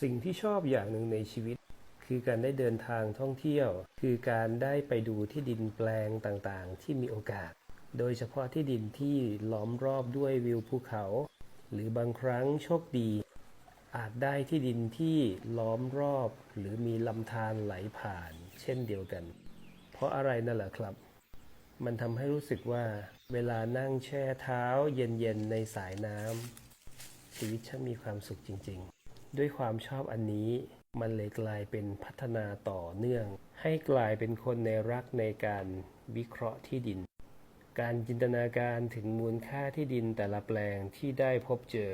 สิ่งที่ชอบอย่างหนึ่งในชีวิต คือการได้เดินทางท่องเที่ยว คือการได้ไปดูที่ดินแปลงต่างๆ ที่มีโอกาส โดยเฉพาะที่ดินที่ล้อมรอบด้วยวิวภูเขา หรือบางครั้งโชคดี อาจได้ที่ดินที่ล้อมรอบ หรือมีลำธารไหลผ่าน เช่นเดียวกัน เพราะอะไรนั่นแหละครับ มันทำให้รู้สึกว่า เวลานั่งแช่เท้าเย็นๆในสายน้ำชีวิตช่างมีความสุขจริง ๆ ด้วยความชอบอันนี้ มันเลยกลายเป็นพัฒนาต่อเนื่อง ให้กลายเป็นคนในรักในการวิเคราะห์ที่ดิน การจินตนาการถึงมูลค่าที่ดินแต่ละแปลงที่ได้พบเจอ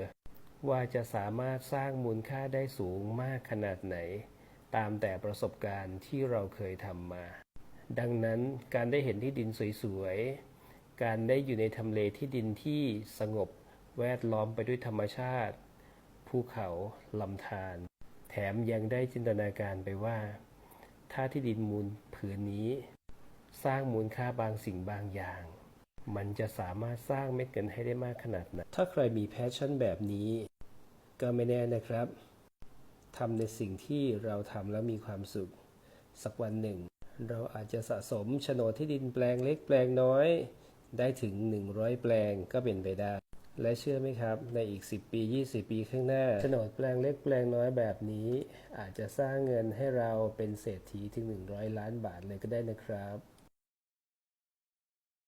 ว่าจะสามารถสร้างมูลค่าได้สูงมากขนาดไหน ตามแต่ประสบการณ์ที่เราเคยทำมา ดังนั้นการได้เห็นที่ดินสวยๆ การได้อยู่ในทำเลที่ดินที่สงบแวดล้อมไปด้วยธรรมชาติ ภูเขาลำธารแถมยังได้จินตนาการไปว่า ถ้าที่ดินมูลผืนนี้ สร้างมูลค่าบางสิ่งบางอย่าง มันจะสามารถสร้างเม็ดเงินให้ได้มากขนาดไหนถ้าใครมีแพชชั่นแบบนี้ ก็ไม่แน่นะครับทำในสิ่งที่เราทำแล้วมีความสุข สักวันหนึ่ง เราอาจจะสะสมโฉนดที่ดินแปลงเล็กแปลงน้อย ได้ถึง 100 แปลงก็เป็นไปได้ และเชื่อไหมครับ ในอีก 10 ปี 20 ปีข้างหน้าโฉนดแปลงเล็กแปลงน้อยแบบนี้ อาจจะสร้างเงินให้เราเป็นเศรษฐีถึง 100 ล้านบาทเลยก็ได้นะครับ